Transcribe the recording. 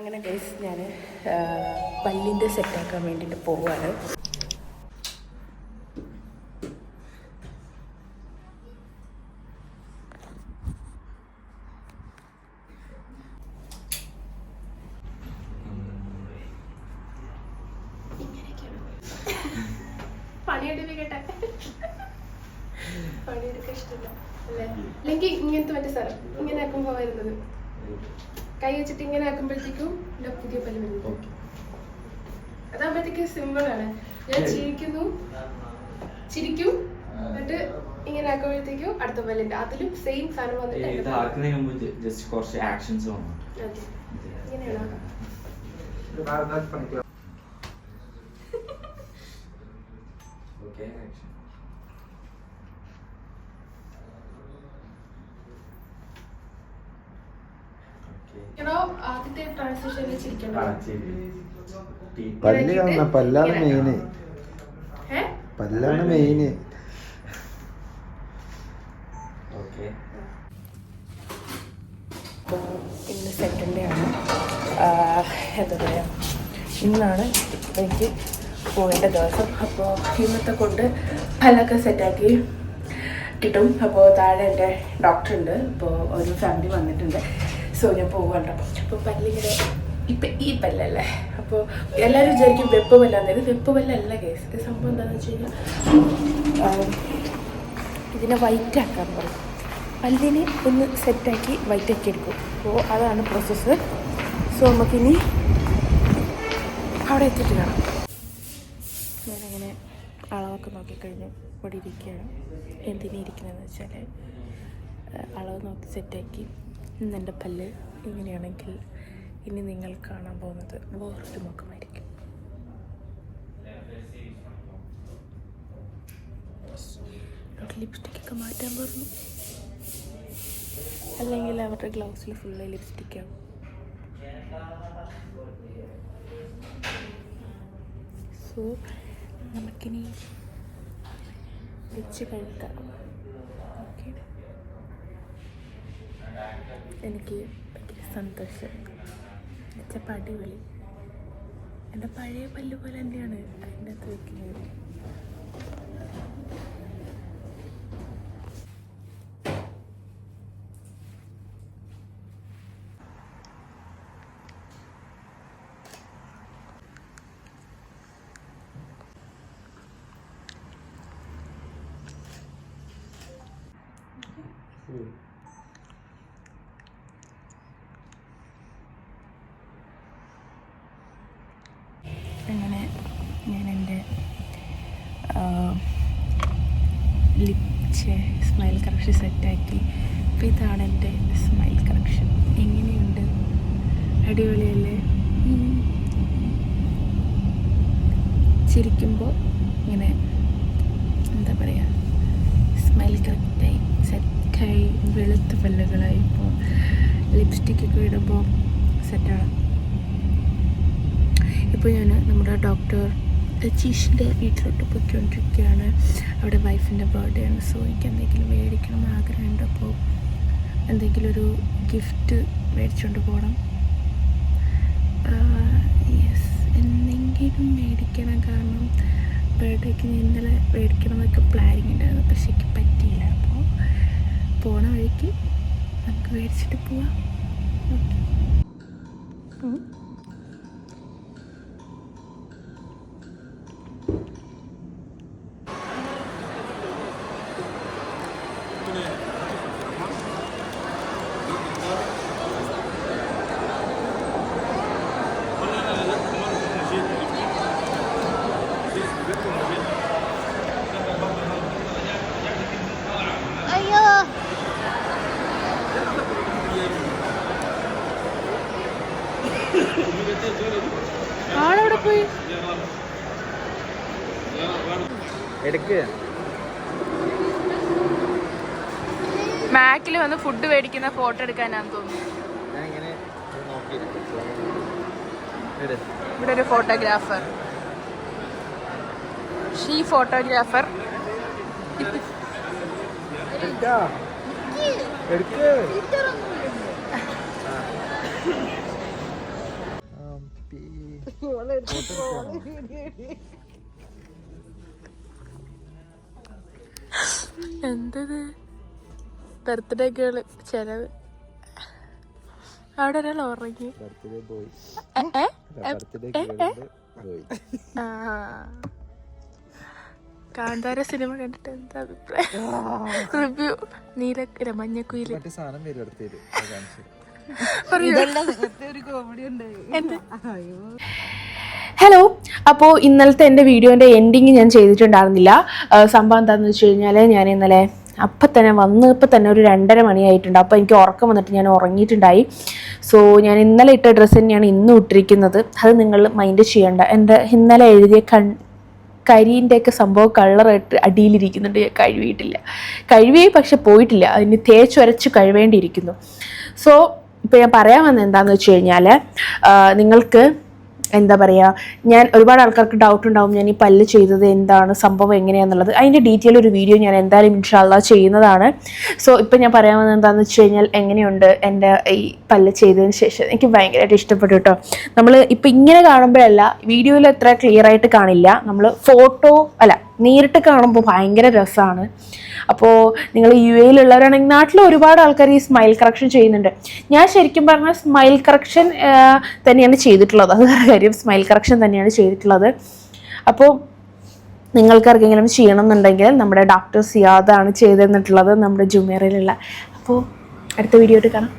അങ്ങനെ ഗൈസ് ഞാൻ പല്ലിന്റെ സെറ്റാക്കാൻ വേണ്ടിയിട്ട് പോവാണ്. പണിയെടുക്കാൻ ഇഷ്ടമില്ല അല്ലേ? അല്ലെങ്കിൽ ഇങ്ങനത്തെ മറ്റേ സ്ഥലം ഇങ്ങനെ ആക്കുമ്പോൾ വരുന്നത് കൈ വെച്ചിട്ട് ഇങ്ങനെ ആക്കുമ്പോഴത്തേക്കും എന്റെ പുതിയ പല്ല് വരും അതാകുമ്പോഴത്തേക്ക് സിമ്പിൾ ആണ്. ഞാൻ ചിരിക്കുന്നു. ചിരിക്കും. എന്നിട്ട് ഇങ്ങനെ ആക്കുമ്പോഴത്തേക്കും അടുത്ത പല്ലിന്റെ അതിലും സെയിം സാധനം വന്നിട്ട് ജസ്റ്റ് കുറച്ച് ആക്ഷൻസ്. ഇങ്ങനെയാണോ? ഓക്കെ ആക്ഷൻ പല്ല് കാണണം. പല്ലാണ് മെയിന് പല്ലാണ് മെയിന് ഇന്ന് സെക്കൻഡ് ഡേ ആണ്. എന്താ പറയുക ഇന്നാണ് എനിക്ക് പോകേണ്ട ദിവസം. അപ്പോൾ ഇന്നത്തെ കൊണ്ട് പല്ലൊക്കെ സെറ്റാക്കി കിട്ടും. അപ്പോൾ താഴെ എന്റെ ഡോക്ടർ ഉണ്ട്. അപ്പോൾ ഒരു ഫാമിലി വന്നിട്ടുണ്ട്. സോ ഞാൻ പോകണ്ട അപ്പോൾ പല്ലിങ്ങനെ ഇപ്പം ഈ പല്ലല്ലേ? അപ്പോൾ എല്ലാവരും വിചാരിക്കും വെപ്പ് പല്ലാന്ന് ഇത് വെപ്പ് പല്ലല്ല കേസ് ഇത് സംഭവം എന്താണെന്ന് വെച്ച് കഴിഞ്ഞാൽ ഇതിനെ വൈറ്റ് ആക്കാൻ പറയും. പല്ലിനെ ഒന്ന് സെറ്റാക്കി വൈറ്റ് ആക്കി എടുക്കും. അപ്പോൾ അതാണ് പ്രോസസ്സ് സോ നമുക്കിനി അവിടെ എത്തിയിട്ട് കാണാം. ഞാനങ്ങനെ അളവൊക്കെ നോക്കിക്കഴിഞ്ഞ് ഇവിടെ ഇരിക്കുകയാണ്. എന്തിനാ ഇരിക്കുന്നതെന്ന് വെച്ചാൽ അളവ് നോക്കി സെറ്റാക്കി ഇന്ന് എന്റെ പല്ല് ഇങ്ങനെയാണെങ്കിൽ ഇനി നിങ്ങൾ കാണാൻ പോകുന്നത് വേറൊരു മുഖമായിരിക്കും ലിപ്സ്റ്റിക് ഒക്കെ മാറ്റാൻ പറഞ്ഞു. അല്ലെങ്കിൽ അവരുടെ ഗ്ലൗസിൽ ഫുള്ള് ലിപ്സ്റ്റിക്കാവും സോ നമുക്കിനി വെച്ച് കഴിക്കാം ഓക്കെ എനിക്ക് ഭയങ്കര സന്തോഷം. എന്നുവെച്ചാൽ അടിപൊളി. എന്റെ പഴയ പല്ല് പോലെ തന്നെയാണ് അതിന്റെ അകത്ത് വെക്കുന്നത്. അങ്ങനെ ഞാൻ എന്റെ ലിപ്സ് സ്മൈൽ കറക്ഷൻ സെറ്റാക്കി അപ്പോൾ ഇതാണ് എന്റെ സ്മൈൽ കറക്ഷൻ എങ്ങനെയുണ്ട്? അടിപൊളിയല്ലേ. ചിരിക്കുമ്പോൾ ഇങ്ങനെ എന്താ പറയുക സ്മൈൽ കറക്റ്റായി സെറ്റായി വെളുത്ത പല്ലുകളായി. ഇപ്പോൾ ലിപ്സ്റ്റിക്കൊക്കെ ഇടുമ്പോൾ സെറ്റാണ് ഇപ്പോൾ ഞാൻ നമ്മുടെ ഡോക്ടർ ചീഷിന്റെ വീട്ടിലോട്ട് പോയിക്കൊണ്ടിരിക്കുകയാണ്. അവിടെ വൈഫിന്റെ ബർത്ത്ഡേ ആണ്. സോ എനിക്ക് എന്തെങ്കിലും മേടിക്കണം ആഗ്രഹമുണ്ട് അപ്പോൾ എന്തെങ്കിലും ഒരു ഗിഫ്റ്റ് മേടിച്ചുകൊണ്ട് പോകണം യെസ് എന്തെങ്കിലും മേടിക്കണം. കാരണം ബർത്ത്ഡേക്ക് ഇന്നലെ മേടിക്കണം എന്നൊക്കെ പ്ലാനിങ് ഉണ്ടായിരുന്നു. പക്ഷേ എനിക്ക് പറ്റിയില്ല. അപ്പോൾ പോണ വഴിക്ക് നമുക്ക് മേടിച്ചിട്ട് പോവാം. ഓക്കെ പോയി. എടുക്കുക മാക്കിൽ വന്ന് ഫുഡ് മേടിക്കുന്ന ഫോട്ടോ എടുക്കാനാന്ന് തോന്നുന്നു. ഞാൻ ഇങ്ങനെ നോക്കി ഇവിടെ ഒരു ഫോട്ടോഗ്രാഫർ ഷീ ഫോട്ടോഗ്രാഫർ എടുക്ക്. എന്തത്? ബർത്ത്ഡേ ഗേൾ ചെലവ്. അവിടെ ഒരാൾ ഉറങ്ങി. കാന്താര സിനിമ കണ്ടിട്ട് എന്താ അഭിപ്രായം? റിവ്യൂ. നീല മഞ്ഞക്കുയിൽ. സാധനം വരും കോമഡി പറയൂ. എന്ത്? ഹലോ അപ്പോൾ ഇന്നലത്തെ എന്റെ വീഡിയോന്റെ എൻഡിങ് ഞാൻ ചെയ്തിട്ടുണ്ടായിരുന്നില്ല. സംഭവം എന്താണെന്ന് വെച്ച് കഴിഞ്ഞാൽ ഞാൻ ഇന്നലെ അപ്പം തന്നെ വന്ന് ഇപ്പം തന്നെ ഒരു രണ്ടര മണിയായിട്ടുണ്ട്. അപ്പോൾ എനിക്ക് ഉറക്കം വന്നിട്ട് ഞാൻ ഉറങ്ങിയിട്ടുണ്ടായി. സോ ഞാൻ ഇന്നലെ ഇട്ട ഡ്രസ്സ് തന്നെയാണ് ഇന്നും ഇട്ടിരിക്കുന്നത്. അത് നിങ്ങൾ മൈൻഡ് ചെയ്യേണ്ട. എന്റെ ഇന്നലെ എഴുതിയ കൺ കരിന്റെയൊക്കെ സംഭവം കളറായിട്ട് അടിയിലിരിക്കുന്നുണ്ട്. ഞാൻ കഴുകിയിട്ടില്ല. കഴുകി പക്ഷെ പോയിട്ടില്ല. അതിന് തേച്ചൊരച്ച് കഴുകേണ്ടിയിരിക്കുന്നു. സോ ഇപ്പോൾ ഞാൻ പറയാൻ വന്നത് എന്താണെന്ന് വെച്ച് കഴിഞ്ഞാൽ നിങ്ങൾക്ക് എന്താ പറയുക ഞാൻ ഒരുപാട് ആൾക്കാർക്ക് ഡൗട്ട് ഉണ്ടാവും ഞാൻ ഈ പല്ല് ചെയ്തത് എന്താണ് സംഭവം എങ്ങനെയാണെന്നുള്ളത് അതിന്റെ ഡീറ്റെയിൽ ഒരു വീഡിയോ ഞാൻ എന്തായാലും ഇൻഷാല്ല ചെയ്യുന്നതാണ്. സോ ഇപ്പം ഞാൻ പറയാൻ വന്നത് എന്താണെന്ന് വെച്ച് കഴിഞ്ഞാൽ എങ്ങനെയുണ്ട് എന്റെ ഈ പല്ല് ചെയ്തതിന് ശേഷം? എനിക്ക് ഭയങ്കരമായിട്ട് ഇഷ്ടപ്പെട്ടു കേട്ടോ നമ്മൾ ഇപ്പം ഇങ്ങനെ കാണുമ്പോഴല്ല വീഡിയോയിൽ അത്ര ക്ലിയർ ആയിട്ട് കാണില്ല. നമ്മൾ ഫോട്ടോ അല്ല നേരിട്ട് കാണുമ്പോൾ ഭയങ്കര രസമാണ് അപ്പോൾ നിങ്ങൾ യു എയിലുള്ളവരാണെങ്കിൽ നാട്ടിൽ ഒരുപാട് ആൾക്കാർ ഈ സ്മൈൽ കറക്ഷൻ ചെയ്യുന്നുണ്ട്. ഞാൻ ശരിക്കും പറഞ്ഞാൽ സ്മൈൽ കറക്ഷൻ തന്നെയാണ് ചെയ്തിട്ടുള്ളത്. അത് കാര്യം. സ്മൈൽ കറക്ഷൻ തന്നെയാണ് ചെയ്തിട്ടുള്ളത്. അപ്പോൾ നിങ്ങൾക്ക് ആർക്കെങ്കിലും ചെയ്യണം എന്നുണ്ടെങ്കിൽ നമ്മുടെ ഡോക്ടർ സിയാദാണ് ചെയ്തു തന്നിട്ടുള്ളത് നമ്മുടെ ജുമേറയിലുള്ള അപ്പോൾ അടുത്ത വീഡിയോ കാണാം.